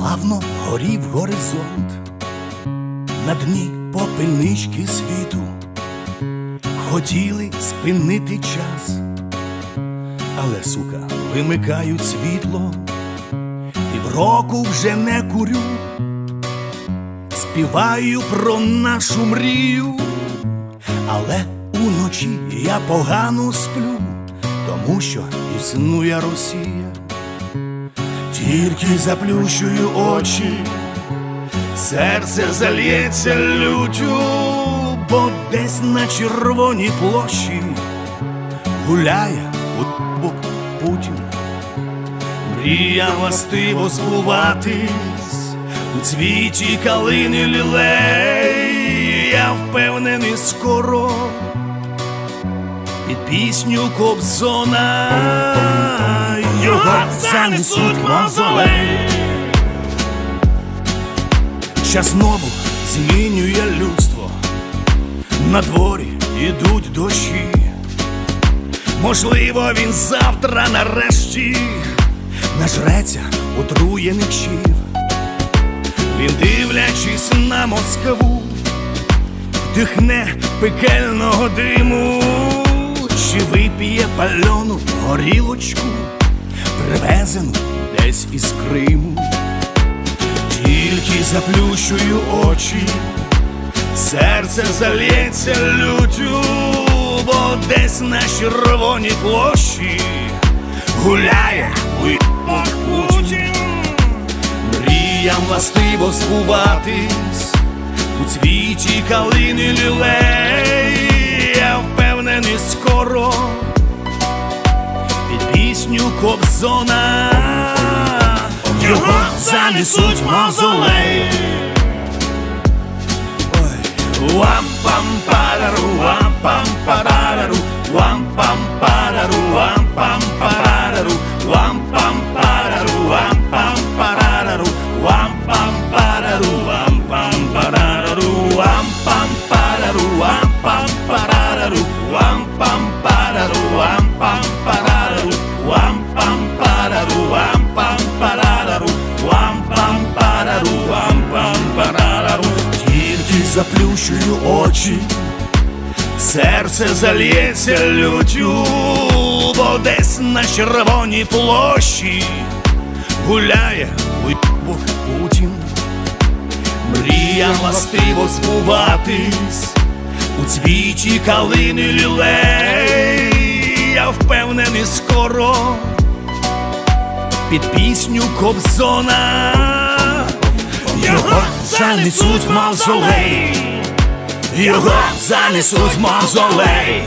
Давно горів горизонт на дні попельнички світу. Хотіли спинити час, але сука, вимикають світло, півроку вже не курю, співаю про нашу мрію, але уночі я погано сплю, тому що існує Росія. Тільки заплющую очі, серце зальється лютю, бо десь на червоній площі гуляє у бок Путін. Мрія властиво збуватись у цвіті калини лілей. Я впевнений скоро під пісню Кобзона його занесуть в мавзолей. Знову змінює людство, на дворі ідуть дощі. Можливо, він завтра нарешті нажреться отруєних щів. Він, дивлячись на Москву, вдихне пекельного диму, чи вип'є пальону горілочку, привезену десь із Криму. Тільки заплющую очі, серце зальється лютю, бо десь на червоній площі гуляє уїбок Путін. Мріям властиво збуватись у цвіті калини лілей. Я впевнений скоро пісню Кобзона його занесуть в мавзолей. Вам пам парару, вам пам парару, вам пам парару, вам пам заплющую очі, серце зальється лютю, бо десь на червоній площі гуляє уйбок Путін. Мрія властиво збуватись у цвіті калини лілей. Я впевнений скоро під пісню Кобзона його занесуть в мавзолей, його занесуть в мавзолей.